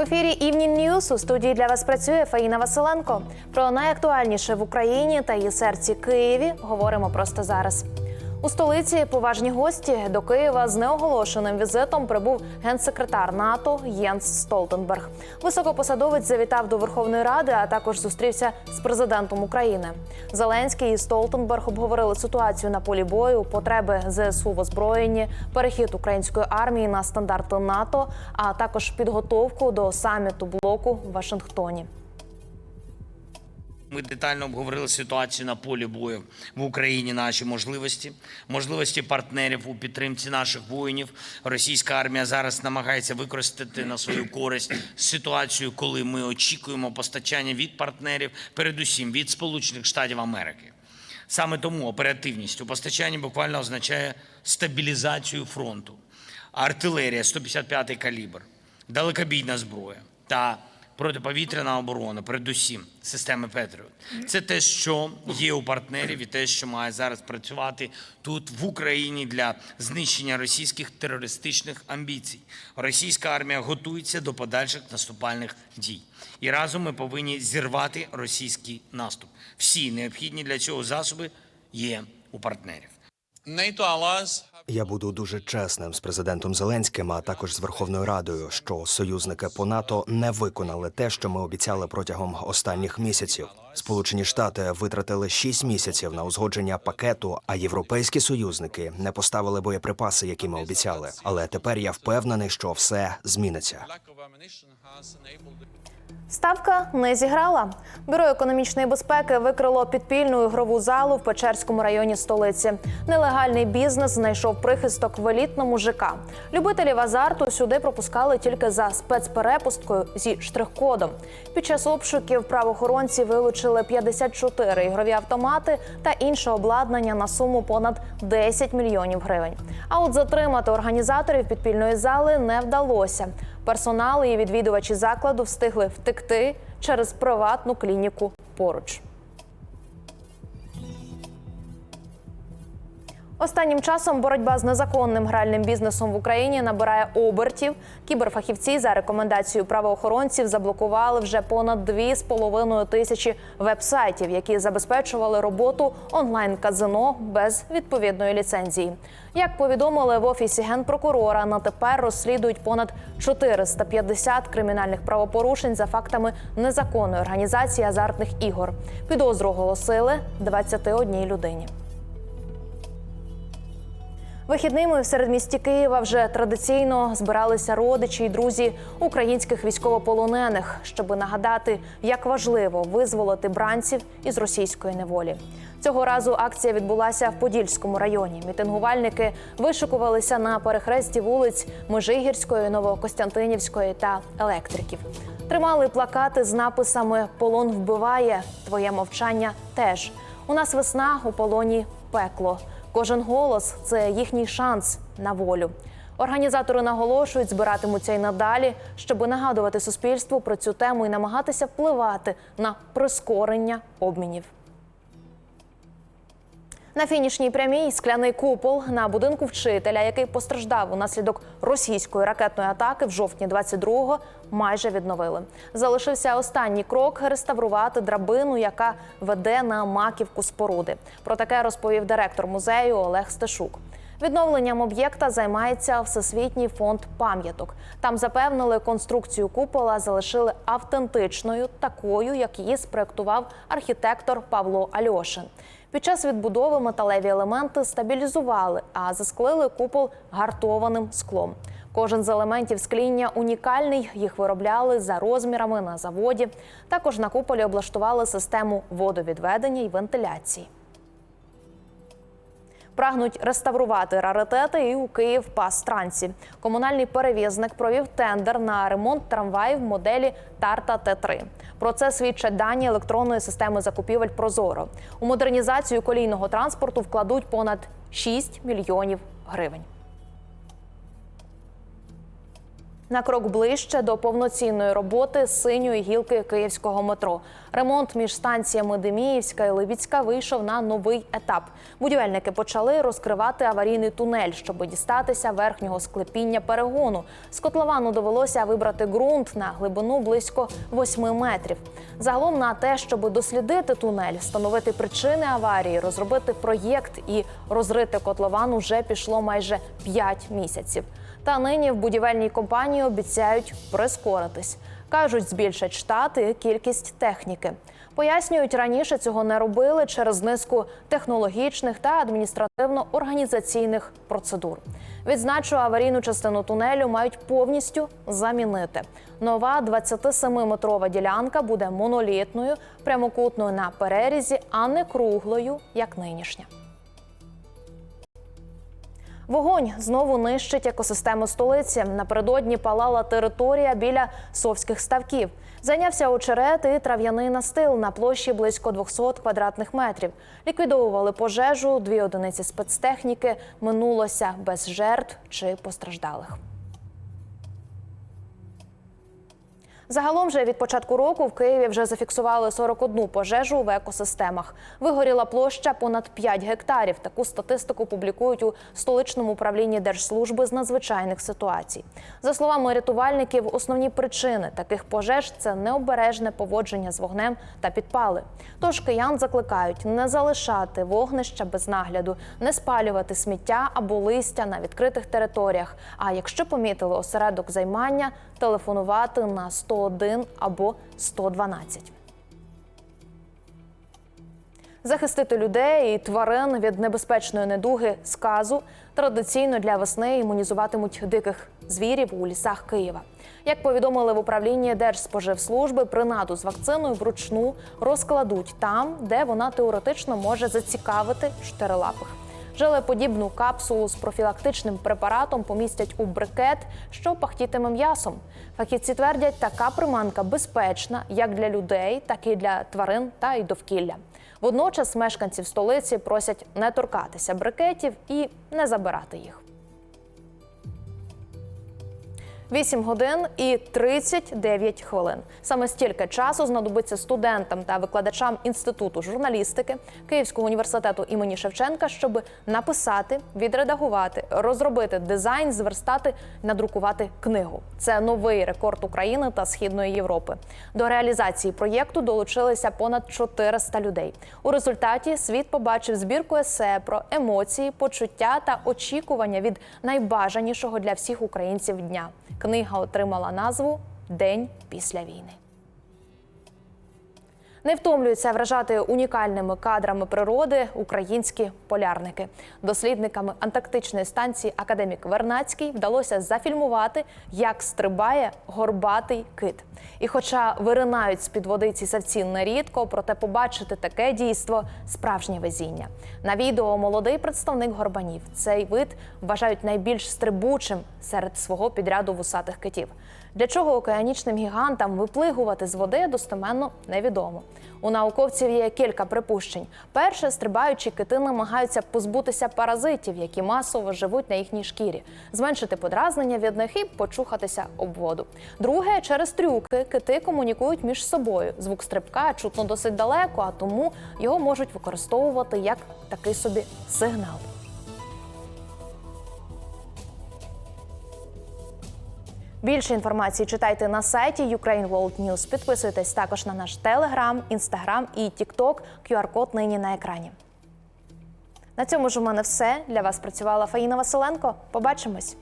Ефірі Evening News у студії для вас працює Фаїна Василенко. Про найактуальніше в Україні та її серці Києві говоримо просто зараз. У столиці поважні гості до Києва з неоголошеним візитом прибув генсекретар НАТО Єнс Столтенберг. Високопосадовець завітав до Верховної Ради, а також зустрівся з президентом України. Зеленський і Столтенберг обговорили ситуацію на полі бою, потреби ЗСУ в озброєнні, перехід української армії на стандарти НАТО, а також підготовку до саміту блоку в Вашингтоні. Ми детально обговорили ситуацію на полі бою в Україні, наші можливості, можливості партнерів у підтримці наших воїнів. Російська армія зараз намагається використати на свою користь ситуацію, коли ми очікуємо постачання від партнерів, передусім від Сполучених Штатів Америки. Саме тому оперативність у постачанні буквально означає стабілізацію фронту, артилерія 155 калібр, далекобійна зброя та протиповітряна оборона, передусім системи Петріот. Це те, що є у партнерів, і те, що має зараз працювати тут в Україні для знищення російських терористичних амбіцій. Російська армія готується до подальших наступальних дій. І разом ми повинні зірвати російський наступ. Всі необхідні для цього засоби є у партнерів. Я буду дуже чесним з президентом Зеленським, а також з Верховною Радою, що союзники по НАТО не виконали те, що ми обіцяли протягом останніх місяців. Сполучені Штати витратили шість місяців на узгодження пакету, а європейські союзники не поставили боєприпаси, які ми обіцяли. Але тепер я впевнений, що все зміниться. Ставка не зіграла. Бюро економічної безпеки викрило підпільну ігрову залу в Печерському районі столиці. Нелегальний бізнес знайшов прихисток в елітному ЖК. Любителів азарту сюди пропускали тільки за спецперепусткою зі штрих-кодом. Під час обшуків правоохоронці вилучили 54 ігрові автомати та інше обладнання на суму понад 10 мільйонів гривень. А от затримати організаторів підпільної зали не вдалося. Персонал і відвідувачі закладу встигли втекти через приватну клініку поруч. Останнім часом боротьба з незаконним гральним бізнесом в Україні набирає обертів. Кіберфахівці за рекомендацією правоохоронців заблокували вже понад 2,5 тисячі веб-сайтів, які забезпечували роботу онлайн-казино без відповідної ліцензії. Як повідомили в офісі генпрокурора, на тепер розслідують понад 450 кримінальних правопорушень за фактами незаконної організації азартних ігор. Підозру оголосили 21 людині. Вихідними в середмісті Києва вже традиційно збиралися родичі й друзі українських військовополонених, щоб нагадати, як важливо визволити бранців із російської неволі. Цього разу акція відбулася в Подільському районі. Мітингувальники вишикувалися на перехресті вулиць Межигірської, Новокостянтинівської та Електриків. Тримали плакати з написами Полон вбиває, твоє мовчання теж. У нас весна у полоні пекло. Кожен голос це їхній шанс на волю. Організатори наголошують, збиратимуться й надалі, щоб нагадувати суспільству про цю тему і намагатися впливати на прискорення обмінів. На фінішній прямій скляний купол на будинку вчителя, який постраждав унаслідок російської ракетної атаки в жовтні 22-го, майже відновили. Залишився останній крок реставрувати драбину, яка веде на маківку споруди. Про таке розповів директор музею Олег Стешук. Відновленням об'єкта займається Всесвітній фонд пам'яток. Там запевнили, конструкцію купола залишили автентичною, такою, як її спроектував архітектор Павло Альошин. Під час відбудови металеві елементи стабілізували, а засклили купол гартованим склом. Кожен з елементів скління унікальний. Їх виробляли за розмірами на заводі. Також на куполі облаштували систему водовідведення і вентиляції. Прагнуть реставрувати раритети і у Київ Пастрансі. Комунальний перевізник провів тендер на ремонт трамваїв моделі Тарта Т3. Про це свідчать дані електронної системи закупівель Прозоро. У модернізацію колійного транспорту вкладуть понад 6 мільйонів гривень. На крок ближче до повноцінної роботи синьої гілки київського метро. Ремонт між станціями Деміївська і Либіцька вийшов на новий етап. Будівельники почали розкривати аварійний тунель, щоб дістатися верхнього склепіння перегону. З котловану довелося вибрати ґрунт на глибину близько 8 метрів. Загалом на те, щоб дослідити тунель, встановити причини аварії, розробити проєкт і розрити котлован, уже пішло майже 5 місяців. Та нині в будівельній компанії обіцяють прискоритись. Кажуть, збільшать штати кількість техніки. Пояснюють, раніше цього не робили через низку технологічних та адміністративно-організаційних процедур. Відзначу, аварійну частину тунелю мають повністю замінити. Нова 27-метрова ділянка буде монолітною, прямокутною на перерізі, а не круглою, як нинішня. Вогонь знову нищить екосистему столиці. Напередодні палала територія біля совських ставків. Зайнявся очерет і трав'яний настил на площі близько 200 квадратних метрів. Ліквідовували пожежу, дві одиниці спецтехніки. Минулося без жертв чи постраждалих. Загалом же від початку року в Києві вже зафіксували 41 пожежу в екосистемах. Вигоріла площа понад 5 гектарів. Таку статистику публікують у столичному управлінні Держслужби з надзвичайних ситуацій. За словами рятувальників, основні причини таких пожеж це необережне поводження з вогнем та підпали. Тож киян закликають не залишати вогнища без нагляду, не спалювати сміття або листя на відкритих територіях. А якщо помітили осередок займання, телефонувати на 101 або 112. Захистити людей і тварин від небезпечної недуги сказу традиційно для весни імунізуватимуть диких звірів у лісах Києва. Як повідомили в управлінні Держспоживслужби, принаду з вакциною вручну розкладуть там, де вона теоретично може зацікавити чотирилапих. Желеподібну капсулу з профілактичним препаратом помістять у брикет, що пахтітиме м'ясом. Фахівці твердять, така приманка безпечна як для людей, так і для тварин та й довкілля. Водночас мешканців столиці просять не торкатися брикетів і не забирати їх. 8 годин і 39 хвилин. Саме стільки часу знадобиться студентам та викладачам інституту журналістики Київського університету імені Шевченка, щоб написати, відредагувати, розробити дизайн, зверстати, надрукувати книгу. Це новий рекорд України та Східної Європи. До реалізації проєкту долучилися понад 400 людей. У результаті світ побачив збірку есе про емоції, почуття та очікування від найбажанішого для всіх українців дня. Книга отримала назву День після війни. Не втомлюються вражати унікальними кадрами природи українські полярники. Дослідниками антарктичної станції Академік Вернацький вдалося зафільмувати, як стрибає горбатий кит. І, хоча виринають з під води ці савці нерідко, проте побачити таке дійство справжнє везіння. На відео молодий представник горбанів цей вид вважають найбільш стрибучим серед свого підряду вусатих китів. Для чого океанічним гігантам виплигувати з води достеменно невідомо. У науковців є кілька припущень. Перше, стрибаючі кити намагаються позбутися паразитів, які масово живуть на їхній шкірі, зменшити подразнення від них і почухатися об воду. Друге, через трюки кити комунікують між собою. Звук стрибка чутно досить далеко, а тому його можуть використовувати як такий собі сигнал. Більше інформації читайте на сайті Ukraine World News. Підписуйтесь також на наш Телеграм, Інстаграм і Тікток. QR-код нині на екрані. На цьому ж у мене все. Для вас працювала Фаїна Василенко. Побачимось.